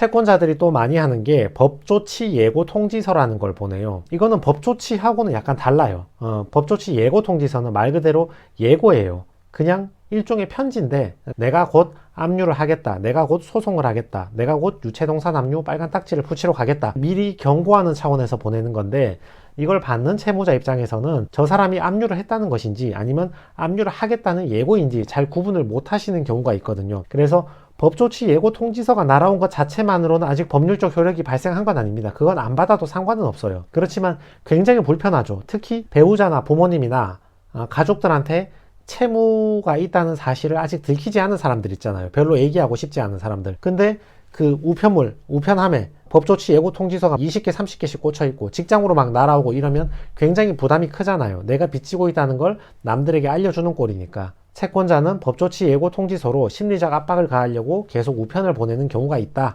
채권자들이 또 많이 하는 게 법조치 예고 통지서라는 걸 보내요. 이거는 법조치하고는 약간 달라요. 어, 법조치 예고 통지서는 말 그대로 예고예요. 그냥 일종의 편지인데 내가 곧 압류를 하겠다. 내가 곧 소송을 하겠다. 내가 곧 유체동산 압류 빨간 딱지를 붙이러 가겠다. 미리 경고하는 차원에서 보내는 건데 이걸 받는 채무자 입장에서는 저 사람이 압류를 했다는 것인지 아니면 압류를 하겠다는 예고인지 잘 구분을 못 하시는 경우가 있거든요. 그래서 법조치 예고 통지서가 날아온 것 자체만으로는 아직 법률적 효력이 발생한 건 아닙니다. 그건 안 받아도 상관은 없어요. 그렇지만 굉장히 불편하죠. 특히 배우자나 부모님이나 아, 가족들한테 채무가 있다는 사실을 아직 들키지 않은 사람들 있잖아요. 별로 얘기하고 싶지 않은 사람들. 근데 그 우편물, 우편함에 법조치 예고 통지서가 20개, 30개씩 꽂혀 있고 직장으로 막 날아오고 이러면 굉장히 부담이 크잖아요. 내가 빚지고 있다는 걸 남들에게 알려주는 꼴이니까. 채권자는 법조치 예고 통지서로 심리적 압박을 가하려고 계속 우편을 보내는 경우가 있다.